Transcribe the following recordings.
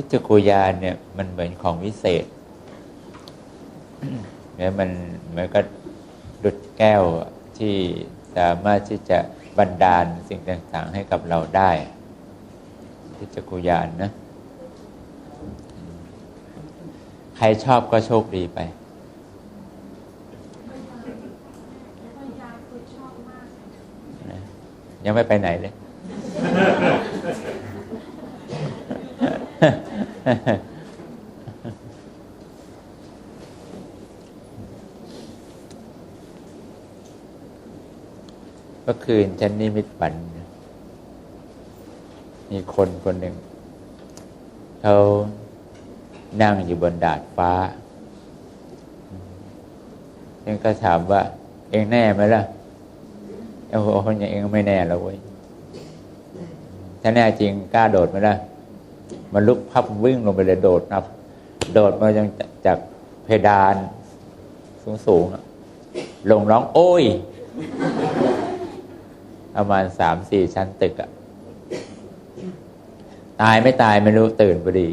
ทิฏฐกุยานเนี่ยมันเหมือนของวิเศษเนี่ยมันเหมือนกับดุดแก้วที่สามารถที่จะบันดาลสิ่งต่างๆให้กับเราได้ทิฏฐกุยานนะ ใครชอบก็โชคดีไปยังไม่ไปไหนเลย เมื่อคืนฉันนิมิตฝัน มีคนคนหนึ่ง เขานั่งอยู่บนดาดฟ้าฉันก็ถามว่า เองแน่ไหมล่ะโอ้โหคนอย่างเองไม่แน่แล้วเว้ยถ้าแน่จริงกล้าโดดไหมล่ะ มันลุกพับวิ่งลงไปเลยโดดนับโดดมาจากจากเพดานสูงสูงๆลงร้องโอ้ย ประมาณสามสี่ชั้นตึกอะตายไม่ตายไม่รู้ตื่นพอดี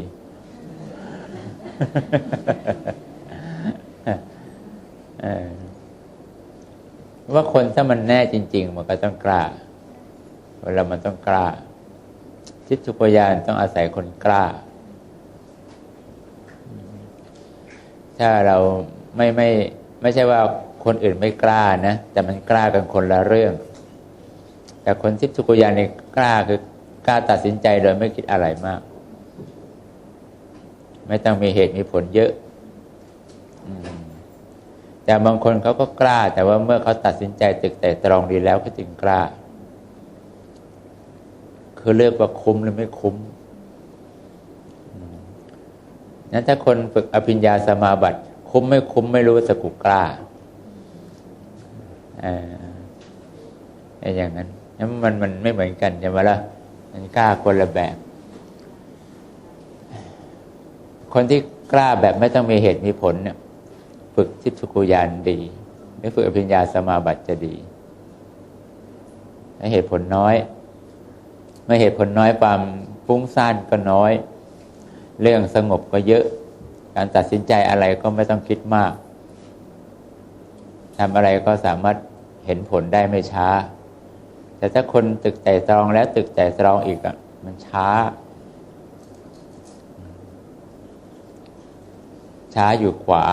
ว่าคนถ้ามันแน่จริง ๆ มันก็ต้องกล้า เวลามันต้องกล้า ทิฏฐุปยานต้องอาศัยคนกล้า ถ้าเราไม่ไม่ไม่ใช่ว่าคนอื่นไม่กล้านะ แต่มันกล้ากันคนละเรื่อง แต่คนทิฏฐุปยานนี่กล้าคือกล้าตัดสินใจโดยไม่คิดอะไรมาก ไม่ต้องมีเหตุมีผลเยอะแต่บางคนเขาก็กล้า แต่ว่าเมื่อเขาตัดสินใจตึกแต่ตรองดีแล้วก็จึงกล้า คือเลือกว่าคุ้มหรือไม่คุ้มนั้นถ้าคนฝึกอภิญญาสมาบัติ คุ้มไม่คุ้มไม่รู้สกุกล้าอ่าอย่างนั้นนั้นมันมันไม่เหมือนกันใช่ไหมล่ะมันกล้าคนละแบบ คนที่กล้าแบบไม่ต้องมีเหตุมีผลเนี่ยฝึกทิพสุกุยานดีหรือฝึกอภิญญาสมาบัติจะดี เหตุผลน้อย ไม่เหตุผลน้อยความฟุ้งซ่านก็น้อย เรื่องสงบก็เยอะ การตัดสินใจอะไรก็ไม่ต้องคิดมากทำอะไรก็สามารถเห็นผลได้ไม่ช้า แต่ถ้าคนตึกแต่ตรองแล้วตึกแต่ตรองอีกอะมันช้า ช้าอยู่ขวา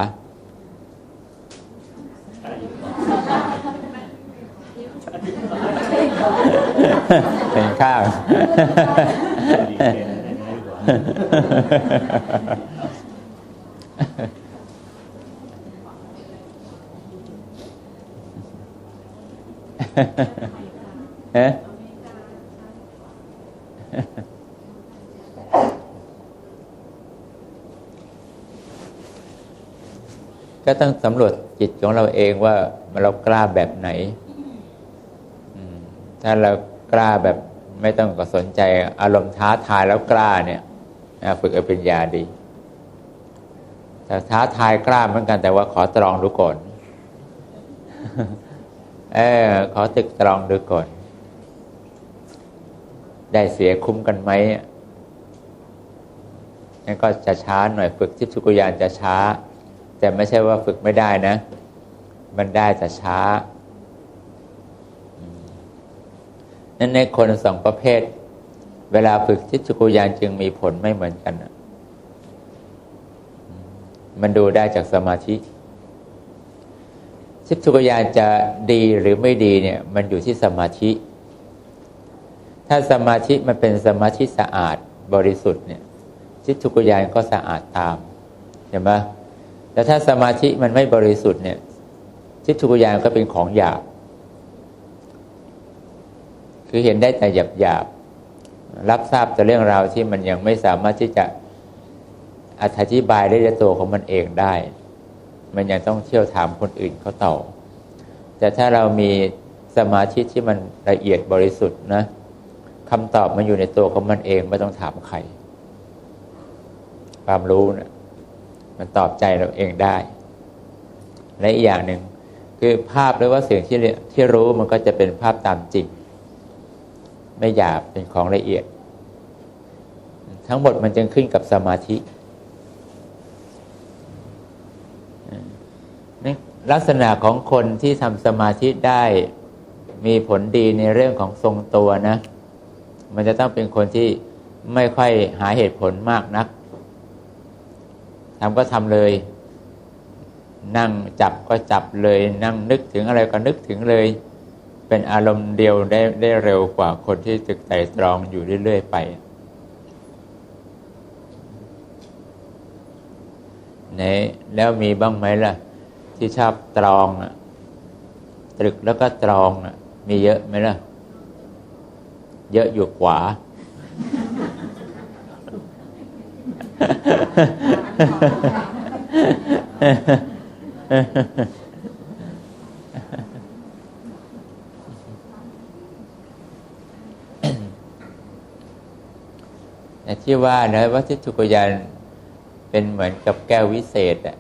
เป็นข้างฮะก็ต้องสำรวจจิตของเราเองว่าเรากล้าแบบไหน ถ้าเรา กล้าแบบไม่ต้องก็สนใจอารมณ์ท้าทายแล้วกล้าเนี่ยฝึกอภิญญาดี แต่ท้าทายกล้าเหมือนกันแต่ว่าขอตรองดูก่อนเออขอตึกตรองดูก่อน ได้เสียคุ้มกันไหมนั่นก็จะช้าหน่อยฝึกทิพสุกุยานจะช้า แต่ไม่ใช่ว่าฝึกไม่ได้นะ มันได้แต่ช้า นั้นในคนสองประเภท เวลาฝึกทิฏฐุกุยานจึงมีผลไม่เหมือนกัน มันดูได้จากสมาธิทิฏฐุกุยานจะดีหรือไม่ดีเนี่ย มันอยู่ที่สมาธิ ถ้าสมาธิมันเป็นสมาธิสะอาดบริสุทธิ์เนี่ยทิฏฐุกุยานก็สะอาดตามเห็นไหมแต่ถ้าสมาธิมันไม่บริสุทธิ์เนี่ยทิฏฐุกุยานก็เป็นของหยาบ คือเห็นได้แต่หยาบหยาบรับทราบแต่เรื่องราวที่มันยังไม่สามารถที่จะอธิบายได้ในตัวของมันเองได้ มันยังต้องเที่ยวถามคนอื่นเขาต่อ แต่ถ้าเรามีสมาธิที่มันละเอียดบริสุทธิ์นะคำตอบมันอยู่ในตัวของมันเองไม่ต้องถามใคร ความรู้นะมันตอบใจเราเองได้ และอีกอย่างหนึ่งคือภาพหรือว่าสิ่งที่ที่รู้มันก็จะเป็นภาพตามจริง ไม่หยาบเป็นของละเอียด ทั้งหมดมันจึงขึ้นกับสมาธินี่ลักษณะของคนที่ทำสมาธิได้มีผลดีในเรื่องของทรงตัวนะ มันจะต้องเป็นคนที่ไม่ค่อยหาเหตุผลมากนักทำก็ทำเลย นั่งจับก็จับเลย นั่งนึกถึงอะไรก็นึกถึงเลย เป็นอารมณ์เดียวได้ได้เร็วกว่าคนที่ตึกไต่ตรองอยู่เรื่อยๆไปไหนแล้วมีบ้างไหมล่ะ ที่ชอบตรองอะตรึกแล้วก็ตรองอะ มีเยอะไหมล่ะ เยอะอยู่ขวา แต่ที่ว่านะว่าทิฏฐุกยานเป็นเหมือนกับแก้ววิเศษอะ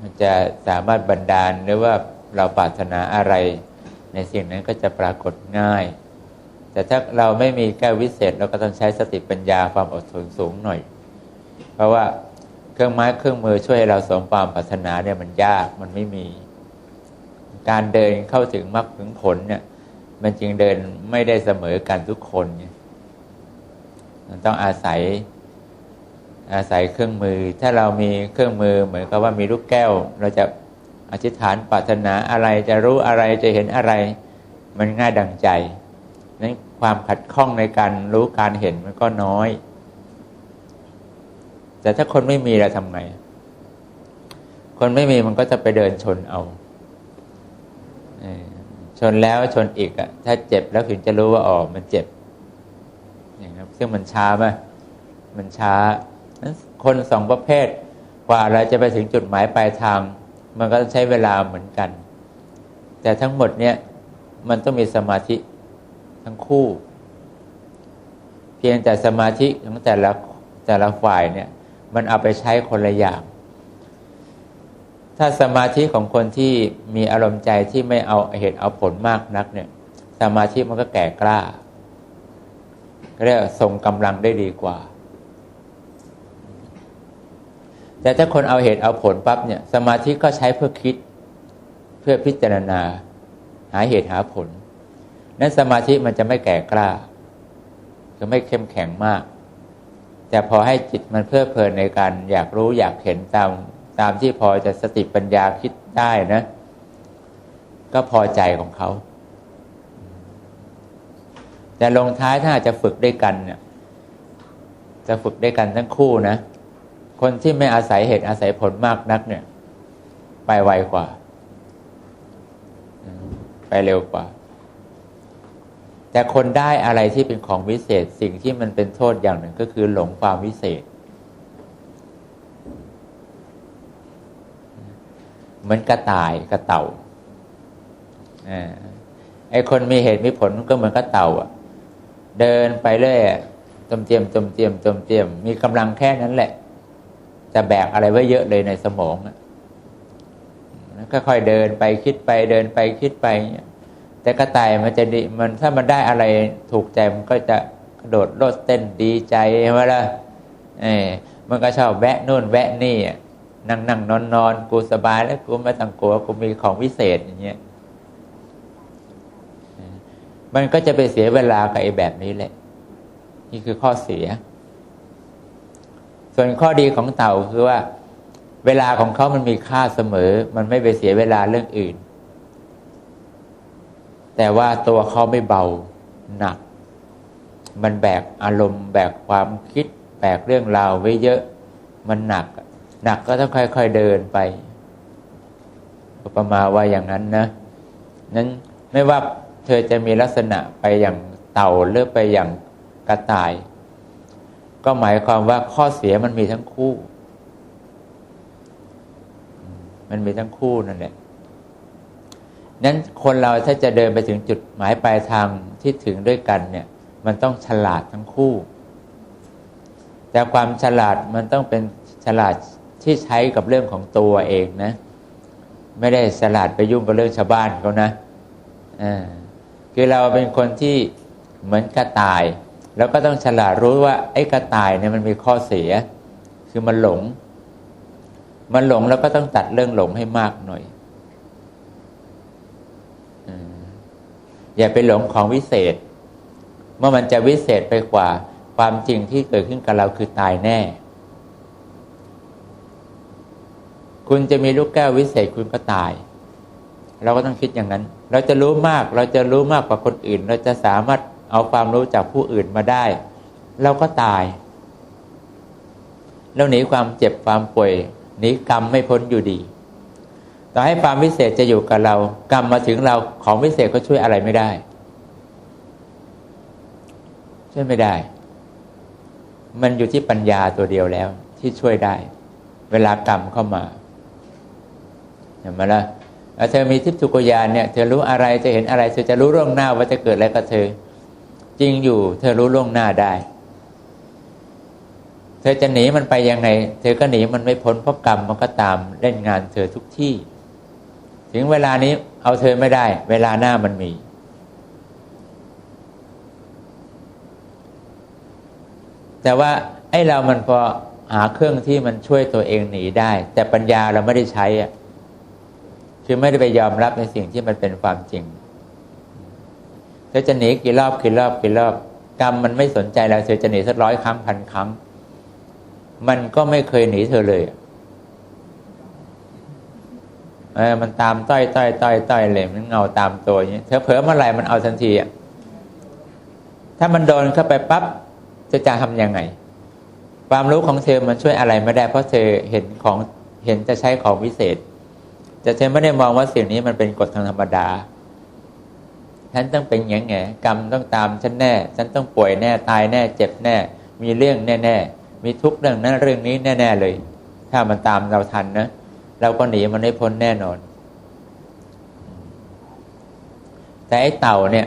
มันจะสามารถบันดาลหรือว่าเราปรารถนาอะไร ในสิ่งนั้นก็จะปรากฏง่าย แต่ถ้าเราไม่มีแก้ววิเศษ เราก็ต้องใช้สติปัญญาความอดทนสูงหน่อย เพราะว่าเครื่องไม้เครื่องมือช่วยเราสมความปรารถนาเนี่ยมันยากมันไม่มี การเดินเข้าถึงมรรคถึงผลเนี่ยมันจึงเดินไม่ได้เสมอกันทุกคนเนี่ยมัน ต้องอาศัยอาศัยเครื่องมือ ถ้าเรามีเครื่องมือเหมือนกับว่ามีลูกแก้ว เราจะอธิษฐานปรารถนาอะไรจะรู้อะไรจะเห็นอะไร มันง่ายดังใจนั้นความขัดข้องในการรู้การเห็นมันก็น้อย แต่ถ้าคนไม่มีเราทำไง คนไม่มีมันก็จะไปเดินชนเอาชนแล้วชนอีกอะถ้าเจ็บแล้วถึงจะรู้ว่าอ๋อมันเจ็บ ซึ่งมันช้าไหมมันช้านั้นคนสองประเภท กว่าเราจะไปถึงจุดหมายปลายทาง มันก็ใช้เวลาเหมือนกัน แต่ทั้งหมดเนี่ยมันต้องมีสมาธิทั้งคู่ เพียงแต่สมาธิของแต่ละแต่ละฝ่ายเนี่ย มันเอาไปใช้คนละอย่าง ถ้าสมาธิของคนที่มีอารมณ์ใจที่ไม่เอาเหตุเอาผลมากนักเนี่ย สมาธิมันก็แก่กล้า เรียกทรงกำลังได้ดีกว่า แต่ถ้าคนเอาเหตุเอาผลปั๊บเนี่ยสมาธิก็ใช้เพื่อคิด เพื่อพิจารณา หาเหตุหาผล นั้นสมาธิมันจะไม่แก่กล้าจะไม่เข้มแข็งมาก แต่พอให้จิตมันเพลิดเพลินในการอยากรู้อยากเห็นตามตามที่พอจะสติปัญญาคิดได้นะ ก็พอใจของเขา แต่ลงท้ายถ้าจะฝึกด้วยกันเนี่ยจะฝึกด้วยกันทั้งคู่นะ คนที่ไม่อาศัยเหตุอาศัยผลมากนักเนี่ย ไปไวกว่า ไปเร็วกว่า แต่คนได้อะไรที่เป็นของวิเศษสิ่งที่มันเป็นโทษอย่างหนึ่งก็คือหลงความวิเศษ เหมือนกระต่ายกระเต่าอไอคนมีเหตุมีผลก็เหมือนกระเต่า อะ เดินไปเรื่อยจมเจียมจมเจียมจมเจียม มีกำลังแค่นั้นแหละ จะแบกอะไรไว้เยอะเลยในสมองอะค่อยๆเดินไปคิดไปเดินไปคิดไป แต่กระต่ายมันจะดีมันถ้ามันได้อะไรถูกใจมันก็จะกระโดดโลดเต้นดีใจใช่ไหมล่ะเออมันก็ชอบแวะนู่นแวะนี่นั่งนั่งนอนนอนกูสบายแล้วกูไม่ต้องกลัวกูมีของวิเศษอย่างเงี้ย มันก็จะไปเสียเวลากับไอ้แบบนี้แหละ นี่คือข้อเสีย ส่วนข้อดีของเต่าคือว่า เวลาของเขามันมีค่าเสมอ มันไม่ไปเสียเวลาเรื่องอื่น แต่ว่าตัวเขาไม่เบาหนัก มันแบกอารมณ์แบกความคิด แบกเรื่องราวไว้เยอะ มันหนัก หนักก็ต้องค่อยๆเดินไป ประมาณว่าอย่างนั้นนะนั้นไม่ว่า ธอจะมีลักษณะไปอย่างเต่าหรือไปอย่างกระต่าย ก็หมายความว่าข้อเสียมันมีทั้งคู่ มันมีทั้งคู่นั่นแหละนั้นคนเราถ้าจะเดินไปถึงจุดหมายปลายทางที่ถึงด้วยกันเนี่ย มันต้องฉลาดทั้งคู่ แต่ความฉลาดมันต้องเป็นฉลาดที่ใช้กับเรื่องของตัวเองนะ ไม่ได้ฉลาดไปยุ่งกับเรื่องชาวบ้านเขานะอ่า คือเราเป็นคนที่เหมือนกระต่าย แล้วก็ต้องฉลาดรู้ว่าไอ้กระต่ายเนี่ยมันมีข้อเสีย คือมันหลง มันหลงแล้วก็ต้องตัดเรื่องหลงให้มากหน่อยอืมอย่าไปหลงของวิเศษ เมื่อมันจะวิเศษไปกว่า ความจริงที่เกิดขึ้นกับเราคือตายแน่ คุณจะมีลูกแก้ววิเศษคุณก็ตาย เราก็ต้องคิดอย่างนั้น เราจะรู้มากเราจะรู้มากกว่าคนอื่น เราจะสามารถเอาความรู้จากผู้อื่นมาได้ เราก็ตายแล้วหนีความเจ็บความป่วยหนีกรรมไม่พ้นอยู่ดี ต่อให้ความวิเศษจะอยู่กับเรา กรรมมาถึงเราของวิเศษก็ช่วยอะไรไม่ได้ ช่วยไม่ได้ มันอยู่ที่ปัญญาตัวเดียวแล้ว ที่ช่วยได้ เวลากรรมเข้ามาเห็นไหมล่ะ เธอมีทิพย์ทุกยานเนี่ยเธอรู้อะไรจะเห็นอะไรเธอจะรู้ล่วงหน้าว่าจะเกิดอะไรกับเธอ จริงอยู่ เธอรู้ล่วงหน้าได้ เธอจะหนีมันไปยังไง เธอก็หนีมันไม่พ้นเพราะกรรมมันก็ตามเล่นงานเธอทุกที่ ถึงเวลานี้เอาเธอไม่ได้ เวลาหน้ามันมี แต่ว่าไอ้เรามันพอหาเครื่องที่มันช่วยตัวเองหนีได้ แต่ปัญญาเราไม่ได้ใช้อะ คือไม่ได้ไปยอมรับในสิ่งที่มันเป็นความจริงเธอจะหนีกี่รอบกี่รอบกี่รอบ กรรมมันไม่สนใจเราเธอจะหนีสักร้อยครั้งพันครั้ง มันก็ไม่เคยหนีเธอเลยเออมันตามต้อยต้อยต้อยต้อยเลยมันเงาตามตัวอย่างนี้เธอเผลอเมื่อไหร่มันเอาทันทีอะถ้ามันโดนเข้าไปปั๊บจะจะทำยังไง ความรู้ของเธอมันช่วยอะไรไม่ได้เพราะเธอเห็นของเห็นจะใช้ของวิเศษ แต่เธอไม่ได้มองว่าสิ่งนี้มันเป็นกฎทางธรรมดา ฉันต้องเป็นอย่างไงกรรมต้องตามฉันแน่ ฉันต้องป่วยแน่ตายแน่ เจ็บแน่ มีเรื่องแน่ๆมีทุกเรื่องนั้นเรื่องนี้แน่ ๆเลย ถ้ามันตามเราทันนะเราก็หนีมันไม่พ้นแน่นอน แต่ไอ้เต่าเนี่ย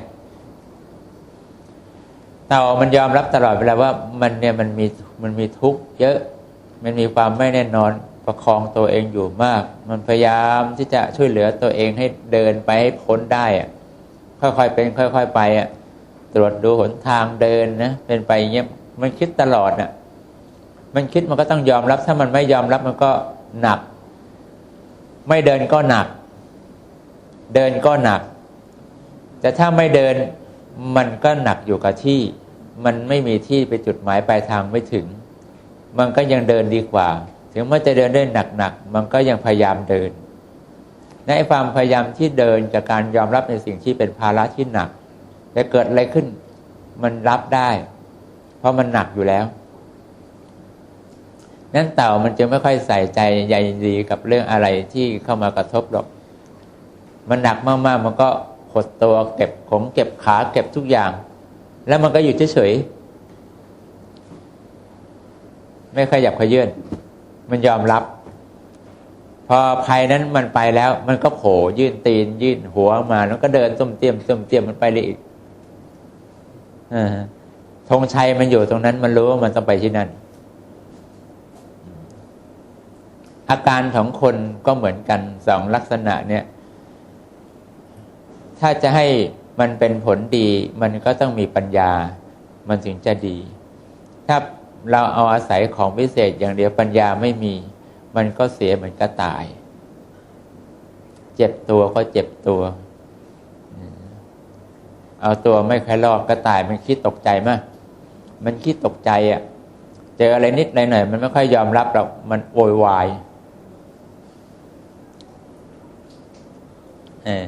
เต่ามันยอมรับตลอดเวลาว่า มันเนี่ยมันมีมันมีทุกข์เยอะ มันมีความไม่แน่นอน ประคองตัวเองอยู่มาก มันพยายามที่จะช่วยเหลือตัวเองให้เดินไปให้พ้นได้อะค่อยๆเป็น ค่อย ๆ ไปอะตรวจดูหนทางเดินนะเป็นไปอย่างเงี้ยมันคิดตลอดอะมันคิดมันก็ต้องยอมรับ ถ้ามันไม่ยอมรับมันก็หนัก ไม่เดินก็หนัก เดินก็หนัก แต่ถ้าไม่เดินมันก็หนักอยู่กับที่ มันไม่มีที่ไปจุดหมายปลายทางไม่ถึง มันก็ยังเดินดีกว่า ถึงมันจะเดินได้หนักๆมันก็ยังพยายามเดิน ในความพยายามที่เดินจากการยอมรับในสิ่งที่เป็นภาระที่หนักแต่เกิดอะไรขึ้น มันรับได้ เพราะมันหนักอยู่แล้วนั้นเต่ามันจะไม่ค่อยใส่ใจใยดีกับเรื่องอะไรที่เข้ามากระทบหรอก มันหนักมากๆ มันก็หดตัวเก็บของเก็บขาเก็บทุกอย่าง แล้วมันก็อยู่เฉยๆไม่ขยับขยื่น มันยอมรับ พอภัยนั้นมันไปแล้ว มันก็โผล่ยื่นตีน ยื่นหัวมา แล้วก็เดินต้มเตียมต้มเตียมมันไปเลยอีกธงชัยมันอยู่ตรงนั้น มันรู้ว่ามันต้องไปที่นั่น อาการของคนก็เหมือนกันสองลักษณะเนี่ย ถ้าจะให้มันเป็นผลดี มันก็ต้องมีปัญญา มันถึงจะดี ถ้า เราเอาอาศัยของพิเศษอย่างเดียวปัญญาไม่มี มันก็เสียเหมือนกระต่าย เจ็บตัวก็เจ็บตัว เอาตัวไม่ค่อยรอดกระต่ายมันคิดตกใจมากมันคิดตกใจอะ่ะ เจออะไรนิดหน่อยมันไม่ค่อยยอมรับหรอกมันโวยวายเออ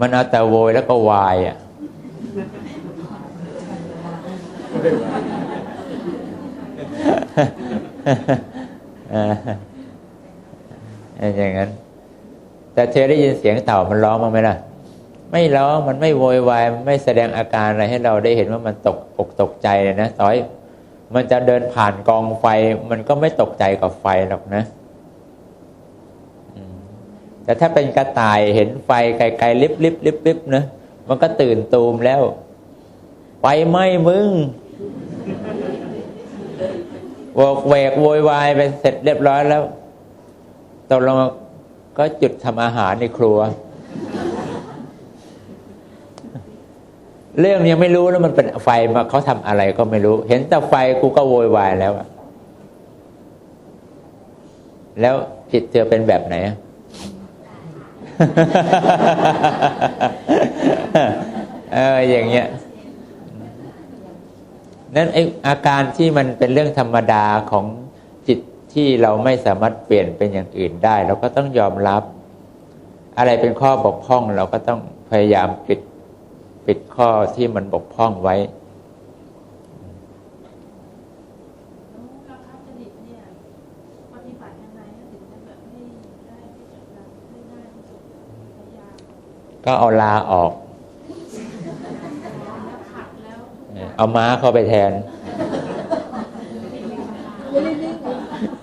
มันเอาแต่โวยแล้วก็วายอะ อย่างนั้น แต่เธอได้ยินเสียงเต่ามันร้องมั้งไหมล่ะ ไม่ร้องมันไม่โวยวายมันไม่แสดงอาการอะไรให้เราได้เห็นว่ามันตกอกตกใจเลยนะต่อยมันจะเดินผ่านกองไฟ มันก็ไม่ตกใจกับไฟหรอกนะแต่ถ้าเป็นกระต่ายเห็นไฟไกลๆลิบลิบลิบลิบนะมันก็ตื่นตูมแล้ว ไฟไหม้มึง วกแวกโวยวายไปเสร็จเรียบร้อยแล้วตกลงก็จุดทำอาหารในครัว เรื่องยังไม่รู้แล้วมันเป็นไฟมาเขาทำอะไรก็ไม่รู้ เห็นแต่ไฟกูก็โวยวายแล้วแล้วจิตเธอเป็นแบบไหนเอออย่างเงี้ย นั่นไออาการที่มันเป็นเรื่องธรรมดาของจิตที่เราไม่สามารถเปลี่ยนเป็นอย่างอื่นได้ เราก็ต้องยอมรับ อะไรเป็นข้อบกพร่องเราก็ต้องพยายามปิดปิดข้อที่มันบกพร่องไว้แล้วการจริตเนี่ยปฏิบัติยังไงถึงจะแบบให้ได้ที่จะทำให้ง่ายที่สุดพยายามก็เอาลาออก แล้วขัดแล้ว เอาม้าเข้าไปแทน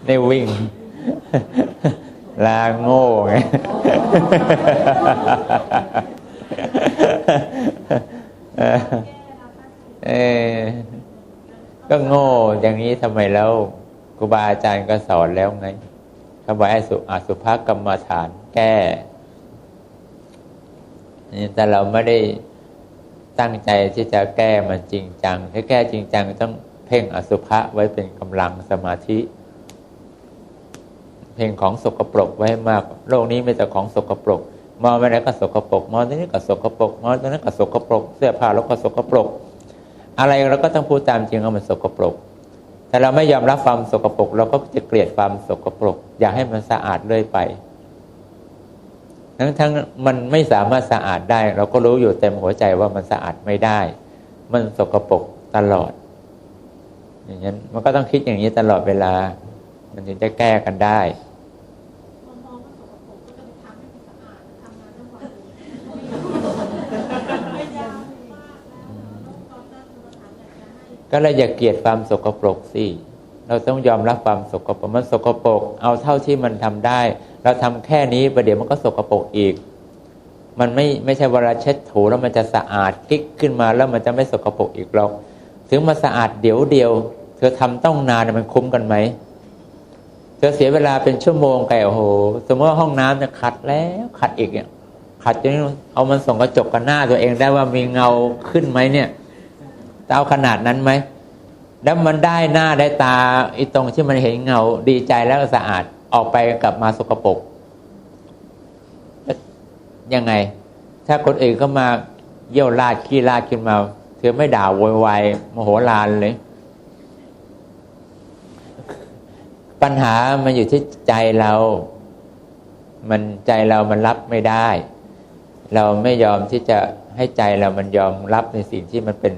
ในวิ่ง ลาโง่ไงเออก็โง่อย่างนี้ทำไมแล้วครูบาอาจารย์ก็สอนแล้วไงเขาบอกให้สุอสุภกรรมฐานแก้นี่แต่เราไม่ได้ ตั้งใจที่จะแก้มันจริงจัง ถ้าแก้จริงจังต้องเพ่งอสุภะไว้เป็นกำลังสมาธิ เพ่งของสกปรกไว้ให้มาก โลกนี้มีแต่ของสกปรก มองไปไหนก็สกปรก มองตรงนี้ก็สกปรก มองตรงนั้นก็สกปรก เสื้อผ้าเราก็สกปรก อะไรเราก็ต้องพูดตามจริงว่ามันสกปรก แต่เราไม่ยอมรับความสกปรก เราก็จะเกลียดความสกปรก อยากให้มันสะอาดเรื่อยไป ทั้งทั้งมันไม่สามารถสะอาดได้ เราก็รู้อยู่เต็มหัวใจว่ามันสะอาดไม่ได้ มันสกปรกตลอด อย่างนั้นมันก็ต้องคิดอย่างนี้ตลอดเวลา มันถึงจะแก้กันได้พอมองว่าสกปรกก็จะไปทำให้มันสะอาดทำงานทั้งวันเลยพยายามมากแล้วตอนนั้นเราถามอยากจะให้ก็เลยอย่าเกลียดความสกปรกสิ เราต้องยอมรับความสกปรกมันสกปรกเอาเท่าที่มันทำได้ เราทำแค่นี้ประเดี๋ยวมันก็สกปรกอีก มันไม่ไม่ใช่เวลาเช็ดถูแล้วมันจะสะอาดกิ๊กขึ้นมาแล้วมันจะไม่สกปรกอีกหรอกถึงมาสะอาดเดี๋ยวเดียว เธอทำต้องนานมันคุ้มกันไหมเธอเสียเวลาเป็นชั่วโมงไก่โอ้โหสมมติว่าห้องน้ำเนี่ยขัดแล้วขัดอีกเนี่ยขัดจนเอามันส่องกระจกกับหน้าตัวเองได้ว่ามีเงาขึ้นไหมเนี่ยจะเอาขนาดนั้นไหม แล้วมันได้หน้าได้ตาไอีตรงที่มันเห็นเงาดีใจแล้วสะอาดออกไปกลับมาสกปรกยังไง ถ้าคนอื่นเข้ามาเยี่ยวราดขี้ราดขึ้นมา เธอไม่ด่าโวยวายโมโหลานเลย ปัญหามันอยู่ที่ใจเรา มันใจเรามันรับไม่ได้ เราไม่ยอมที่จะให้ใจเรามันยอมรับในสิ่งที่มันเป็น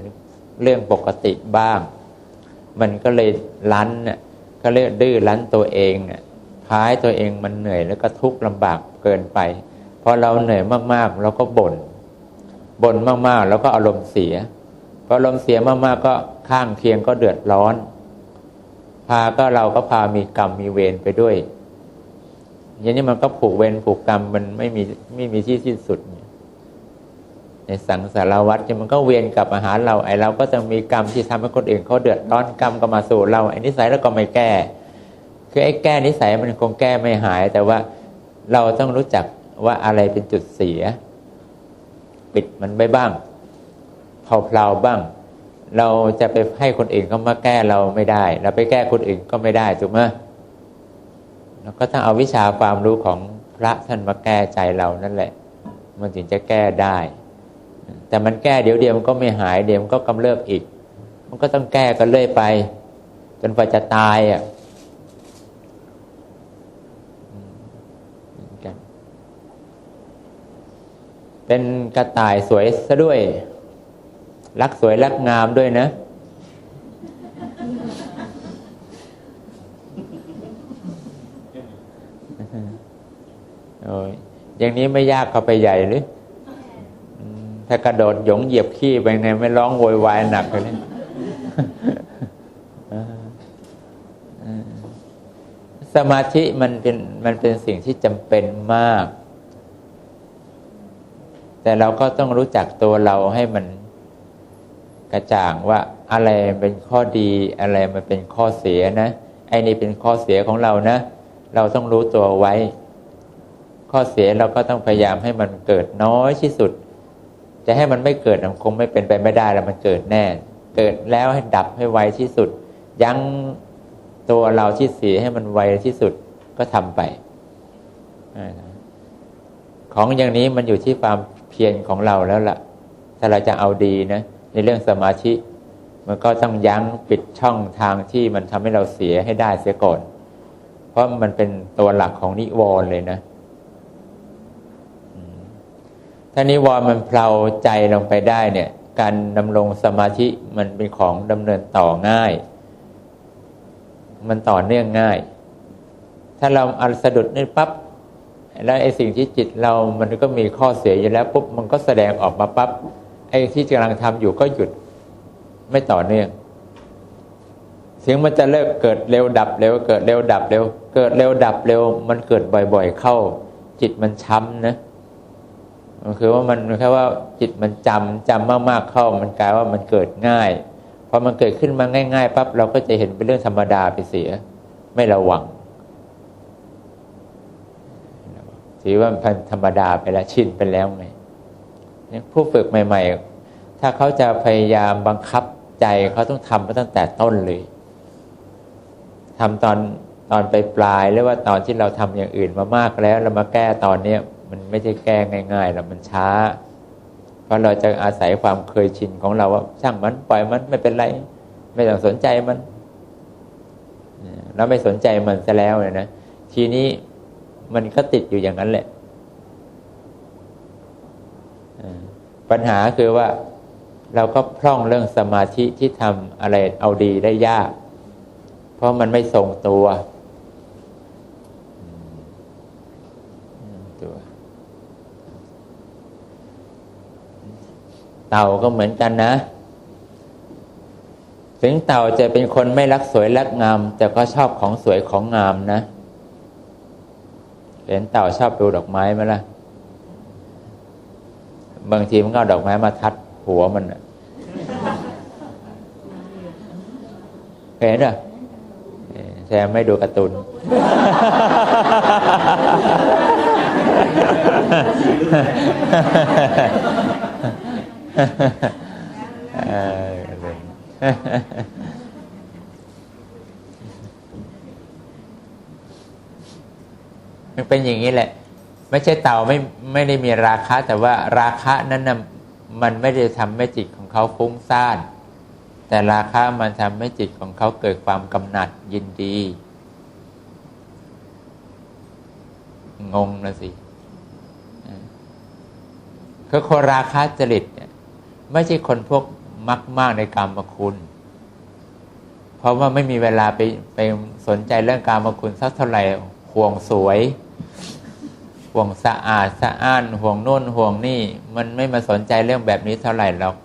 เรื่องปกติบ้าง มันก็เลยลั้นน่ะก็เรียกดื้อรั้นตัวเองน่ะพายตัวเองมันเหนื่อยแล้วก็ทุกข์ลำบากเกินไปพอเราเหนื่อยมากๆเราก็บ่นบ่นมากๆ แล้วก็อารมณ์เสียพออารมณ์เสียมากๆก็ข้างเคียงก็เดือดร้อน พาก็เราก็พามีกรรมมีเวรไปด้วยอย่างนี้มันก็ผูกเวรผูกกรรมมันไม่มีไม่มีที่สิ้นสุดเในสังสารวัฏเนี่ยมันก็เวียนกลับมาหาเราไอ้เราก็จะมีกรรมที่ทำให้คนอื่นเขาเดือดร้อนกรรมก็มาสู่เราไอ้นิสัยเราก็ไม่แก้ คือไอ้แก้นิสัยมันคงแก้ไม่หาย แต่ว่าเราต้องรู้จักว่าอะไรเป็นจุดเสีย ปิดมันไปบ้างเผาๆบ้าง เราจะไปให้คนอื่นเขามาแก้เราไม่ได้ เราไปแก้คนอื่นก็ไม่ได้ถูกไหมเราก็ต้องเอาวิชาความรู้ของพระท่านมาแก้ใจเรานั่นแหละ มันถึงจะแก้ได้ แต่มันแก้เดี๋ยวเดียวมันก็ไม่หายเดี๋ยวมันก็กำเริบอีก มันก็ต้องแก้กันเรื่อยไป จนกว่าจะตายอะเป็นกระต่ายสวยซะด้วย รักสวยรักงามด้วยนะ โอ้ยอย่างนี้ไม่ยากเข้าไปใหญ่หรือ ถ้ากระโดดหยงเหยียบขี้ไปไงไม่ร้องโวยวายหนักเลยเนี่ยสมาธิมันเป็นมันเป็นสิ่งที่จำเป็นมาก แต่เราก็ต้องรู้จักตัวเราให้มันกระจ่างว่าอะไรเป็นข้อดีอะไรมันเป็นข้อเสียนะไอ้นี่เป็นข้อเสียของเรานะ เราต้องรู้ตัวไว้ ข้อเสียเราก็ต้องพยายามให้มันเกิดน้อยที่สุด จะให้มันไม่เกิดมันคงไม่เป็นไปไม่ได้แล้วมันเกิดแน่ เกิดแล้วให้ดับให้ไวที่สุด ยั้งตัวเราที่เสียให้มันไวที่สุดก็ทำไป ของอย่างนี้มันอยู่ที่ความเพียรของเราแล้วล่ะ ถ้าเราจะเอาดีนะในเรื่องสมาธิ มันก็ต้องยั้งปิดช่องทางที่มันทำให้เราเสียให้ได้เสียก่อน เพราะมันเป็นตัวหลักของนิวรณ์เลยนะอืม ถ้านิวรณ์มันเพลาใจลงไปได้เนี่ย การดำรงสมาธิมันเป็นของดำเนินต่อง่าย มันต่อเนื่องง่าย ถ้าเราอันสะดุดนี่ปั๊บแล้วไอ้สิ่งที่จิตเรามันก็มีข้อเสียอยู่แล้วปุ๊บมันก็แสดงออกมาปั๊บไอ้ที่กำลังทำอยู่ก็หยุดไม่ต่อเนื่องเสียงมันจะเลิกเกิดเร็วดับเร็วเกิดเร็วดับเร็ว เกิดเร็วดับเร็ว มันเกิดบ่อยๆเข้า จิตมันช้ำนะ มันคือว่ามันแค่ว่าจิตมันจำจำมากๆเข้า มันกลายว่ามันเกิดง่ายพอมันเกิดขึ้นมาง่ายๆปั๊บเราก็จะเห็นเป็นเรื่องธรรมดาไปเสีย ไม่ระวังถือว่ามันธรรมดาไปแล้วชินไปแล้วไงผู้ฝึกใหม่ ๆ ถ้าเขาจะพยายามบังคับใจเขาต้องทำมาตั้งแต่ต้นเลยทำตอนตอนไปปลายหรือว่าตอนที่เราทำอย่างอื่นมามากแล้วเรามาแก้ตอนเนี้ย มันไม่ใช่แก้ง่ายๆหรอกมันช้า เพราะเราจะอาศัยความเคยชินของเราว่าช่างมันปล่อยมันไม่เป็นไร ไม่ต้องสนใจมันเราไม่สนใจมันซะแล้วเนี่ยนะทีนี้มันก็ติดอยู่อย่างนั้นแหละปัญหาคือว่าเราก็พร่องเรื่องสมาธิที่ทำอะไรเอาดีได้ยาก เพราะมันไม่ทรงตัวอืมตัว เต่าก็เหมือนกันนะ ถึงเต่าจะเป็นคนไม่รักสวยรักงาม แต่ก็ชอบของสวยของงามนะ เห็นเต่าชอบดูดอกไม้ไหมล่ะ บางทีมันก็ดอกไม้มาทัดหัวมันน่ะเห็นเหรอเออแซมไม่ดูการ์ตูนเมันเป็นอย่างนี้แหละ ไม่ใช่เต่าไม่ไม่ได้มีราคะ แต่ว่าราคะนั้นนะมันไม่ได้ทำให้จิตของเขาฟุ้งซ่าน แต่ราคะมันทำให้จิตของเขาเกิดความกำหนัดยินดี งงนะสิคือคนราคะจริตเนี่ย ไม่ใช่คนพวกมักมากในกรรมคุณ เพราะว่าไม่มีเวลาไปไปสนใจเรื่องการมคุณสักเท่าไหร่ห่วงสวย ห่วงสะอาดสะอ้าน ห่วงโน่นห่วงนี่ มันไม่มาสนใจเรื่องแบบนี้เท่าไหร่หรอก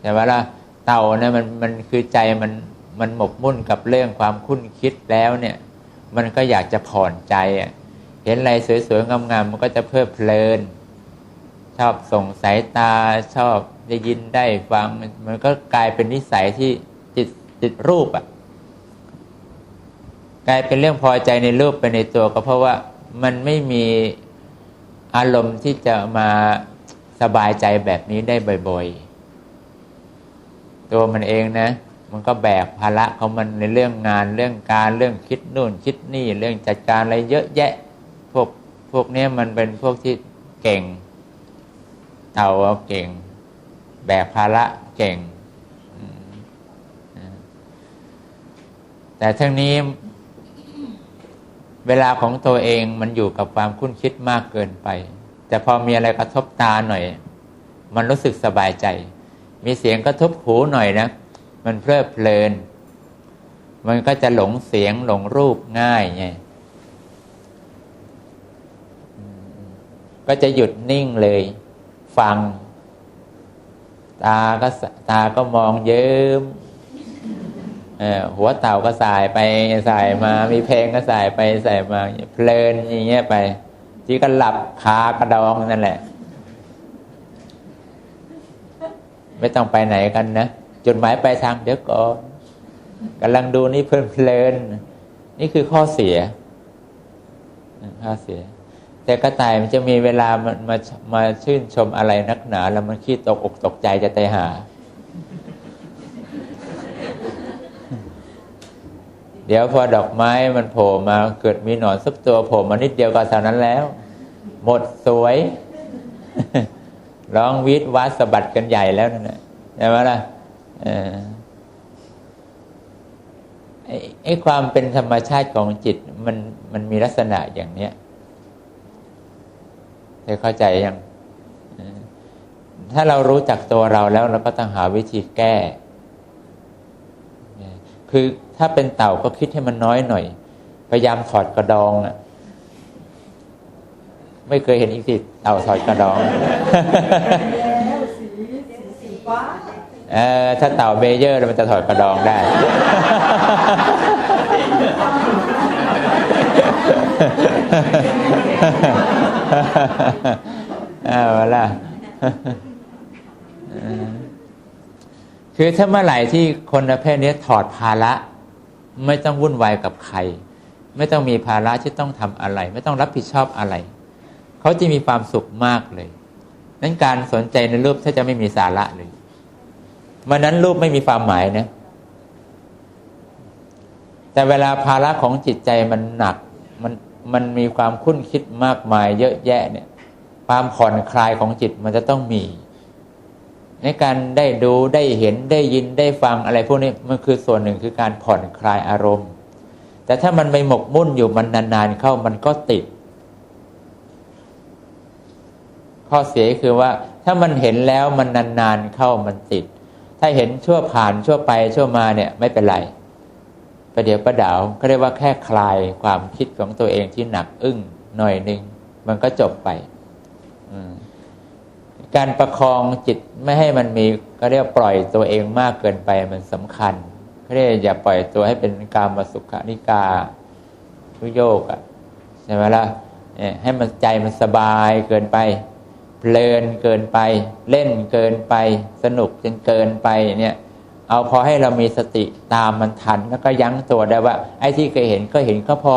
แต่ว่าละเต่าเนี่ยมันมันคือใจมันมันหมกมุ่นกับเรื่องความคุ้นคิดแล้วเนี่ย มันก็อยากจะผ่อนใจอะเห็นอะไรสวยๆงามๆมันก็จะเพลิดเพลิน ชอบส่งสายตาชอบ ได้ยินได้ฟังมันก็กลายเป็นนิสัยที่จิตติดรูปอะ กลายเป็นเรื่องพอใจในรูปไปในตัวก็เพราะว่ามันไม่มีอารมณ์ที่จะมาสบายใจแบบนี้ได้บ่อย ๆ ตัวมันเองนะ มันก็แบกภาระของมันในเรื่องงานเรื่องการเรื่องคิดนู่นคิดนี่เรื่องจัดการอะไรเยอะแยะ พวกพวกนี้มันเป็นพวกที่เก่ง เต่าเอาเก่ง แบกภาระเก่ง แต่ทั้งนี้เวลาของตัวเองมันอยู่กับความคุ้นคิดมากเกินไป แต่พอมีอะไรกระทบตาหน่อย มันรู้สึกสบายใจ มีเสียงกระทบหูหน่อยนะ มันเพลิดเพลิน มันก็จะหลงเสียงหลงรูปง่ายไงก็จะหยุดนิ่งเลย ฟัง ตาก็ตาก็มองเยิ้มหัวเต่าก็สายไปสายมา มีเพลงก็สายไปสายมาเพลินอย่างเงี้ยไป ที่ก็หลับคากระดองนั่นแหละ ไม่ต้องไปไหนกันนะจุดหมายปลายทางเดี๋ยวก่อนกำลังดูนี่เพลินเพลินนี่คือข้อเสียข้อเสีย แต่กระต่ายมันจะมีเวลามันมามาชื่นชมอะไรนักหนา แล้วมันขี้ตกอกตกใจจะตายหา เดี๋ยวพอดอกไม้มันโผล่มาเกิดมีหนอนสักตัวโผล่มานิดเดียวก็เท่านั้นแล้ว หมดสวยร้องวีดวัดสะบัดกันใหญ่แล้วนั่นแหละใช่ไหมล่ะเออไอ้ไอ้ความเป็นธรรมชาติของจิตมันมันมีลักษณะอย่างเนี้ย เธอเข้าใจยังถ้าเรารู้จักตัวเราแล้วเราก็ต้องหาวิธีแก้ คือถ้าเป็นเต่าก็คิดให้มันน้อยหน่อย พยายามถอดกระดองอะไม่เคยเห็นอีกสิเต่าถอดกระดองเออถ้าเต่าเบเยอร์มันจะถอดกระดองได้ เอาละคือถ้าเมื่อไหร่ที่คนประเภทนี้ถอดภาระ ไม่ต้องวุ่นวายกับใคร ไม่ต้องมีภาระที่ต้องทำอะไร ไม่ต้องรับผิดชอบอะไร เขาจะมีความสุขมากเลยนั้นการสนใจในรูปถ้าจะไม่มีสาระเลยวันนั้นรูปไม่มีความหมายนะ แต่เวลาภาระของจิตใจมันหนักมัน มันมีความคุ้นคิดมากมายเยอะแยะเนี่ย ความผ่อนคลายของจิตมันจะต้องมี ในการได้ดูได้เห็นได้ยินได้ฟังอะไรพวกนี้มันคือส่วนหนึ่งคือการผ่อนคลายอารมณ์ แต่ถ้ามันไปหมกมุ่นอยู่มันนานๆเข้ามันก็ติด ข้อเสียคือว่า ถ้ามันเห็นแล้วมันนานๆเข้ามันติด ถ้าเห็นชั่วผ่านชั่วไปชั่วมาเนี่ยไม่เป็นไร ประเดี๋ยวประดาวก็เรียกว่าแค่คลายความคิดของตัวเองที่หนักอึ้งหน่อยหนึ่งมันก็จบไปการประคองจิตไม่ให้มันมีก็เรียกว่าปล่อยตัวเองมากเกินไปมันสำคัญเขาเรียกอย่าปล่อยตัวให้เป็นการมาสุขานิกาทุโยกอะใช่ไหมล่ะเนี่ยให้มันใจมันสบายเกินไป เพลินเกินไป เล่นเกินไป สนุกจนเกินไปเนี่ย เอาพอให้เรามีสติตามมันทัน แล้วก็ยั้งตัวได้ว่า ไอ้ที่เคยเห็นก็เห็นก็พอ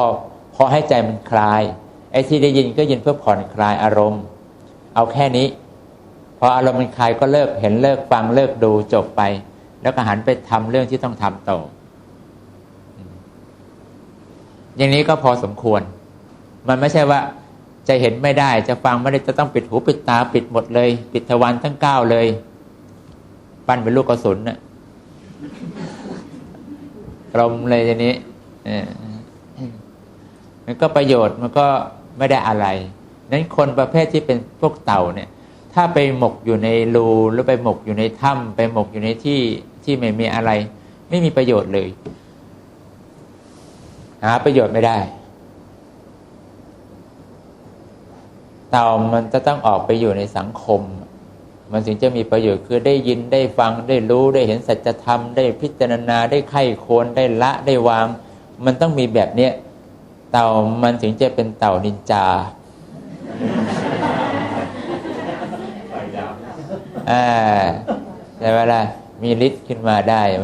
พอให้ใจมันคลาย ไอ้ที่ได้ยินก็ยินเพื่อผ่อนคลายอารมณ์ เอาแค่นี้ พออารมณ์มันคลายก็เลิกเห็นเลิกฟังเลิกดูจบไป แล้วก็หันไปทำเรื่องที่ต้องทำต่ออย่างนี้ก็พอสมควร มันไม่ใช่ว่าจะเห็นไม่ได้จะฟังไม่ได้จะต้องปิดหูปิดตาปิดหมดเลย ปิดทวารทั้งเก้าเลย ปั้นเป็นลูกกระสุนน่ะ ลมเลยทีนี้มันก็ประโยชน์มันก็ไม่ได้อะไร นั้นคนประเภทที่เป็นพวกเต่าเนี่ย ถ้าไปหมกอยู่ในรูหรือไปหมกอยู่ในถ้ำไปหมกอยู่ในที่ที่ไม่มีอะไร ไม่มีประโยชน์เลยหาประโยชน์ไม่ได้ เต่ามันจะต้องออกไปอยู่ในสังคม มันถึงจะมีประโยชน์คือได้ยินได้ฟังได้รู้ได้เห็นสัจธรรม ได้พิจารณาได้ไข้ควรได้ละได้วาง มันต้องมีแบบเนี้ยเต่ามันถึงจะเป็นเต่านินจาอ่าใช่ไหมล่ะมีฤทธิ์ขึ้นมาได้ไหม